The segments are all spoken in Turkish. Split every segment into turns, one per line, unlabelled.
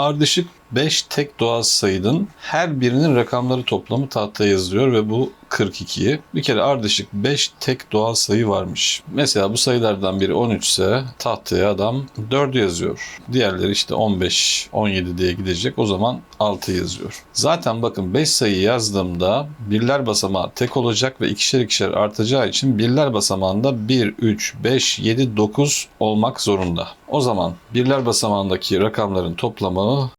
ardışık 5 tek doğal sayının her birinin rakamları toplamı tahtaya yazılıyor ve bu 42. Bir kere ardışık 5 tek doğal sayı varmış. Mesela bu sayılardan biri 13 ise tahtaya adam 4 yazıyor. Diğerleri işte 15, 17 diye gidecek. O zaman 6 yazıyor. Zaten bakın 5 sayı yazdığımda birler basamağı tek olacak ve ikişer ikişer artacağı için birler basamağında 1, 3, 5, 7, 9 olmak zorunda. O zaman birler basamağındaki rakamların toplamı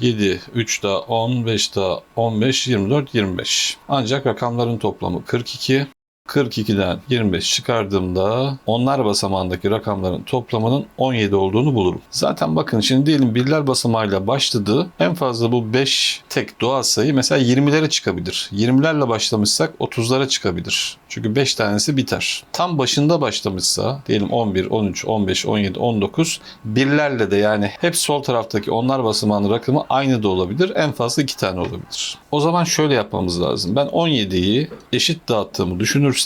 7, 3 daha 10, 5 daha 15, 24, 25. Ancak rakamların toplamı 42. 42'den 25 çıkardığımda onlar basamağındaki rakamların toplamının 17 olduğunu bulurum. Zaten bakın şimdi diyelim birler basamağıyla başladı. En fazla bu 5 tek doğal sayı mesela 20'lere çıkabilir. 20'lerle başlamışsak 30'lara çıkabilir. Çünkü 5 tanesi biter. Tam başında başlamışsa diyelim 11, 13, 15, 17, 19 birlerle de yani hep sol taraftaki onlar basamağının rakamı aynı da olabilir. En fazla 2 tane olabilir. O zaman şöyle yapmamız lazım. Ben 17'yi eşit dağıttığımı düşünürsem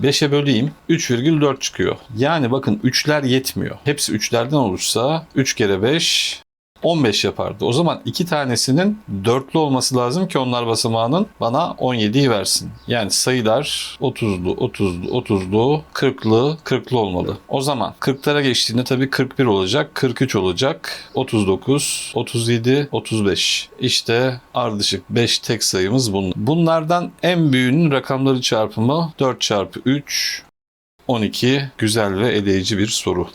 5'e böleyim 3,4 çıkıyor. Yani bakın 3'ler yetmiyor. Hepsi 3'lerden olursa 3 kere 5 15 yapardı. O zaman iki tanesinin dörtlü olması lazım ki onlar basamağının bana 17'yi versin. Yani sayılar 30'lu, 30'lu, 30'lu, 40'lı, 40'lı olmalı. O zaman 40'lara geçtiğinde tabii 41 olacak, 43 olacak, 39, 37, 35. İşte ardışık 5 tek sayımız bunlar. Bunlardan en büyüğünün rakamları çarpımı 4 çarpı 3, 12 güzel ve eleyici bir soru.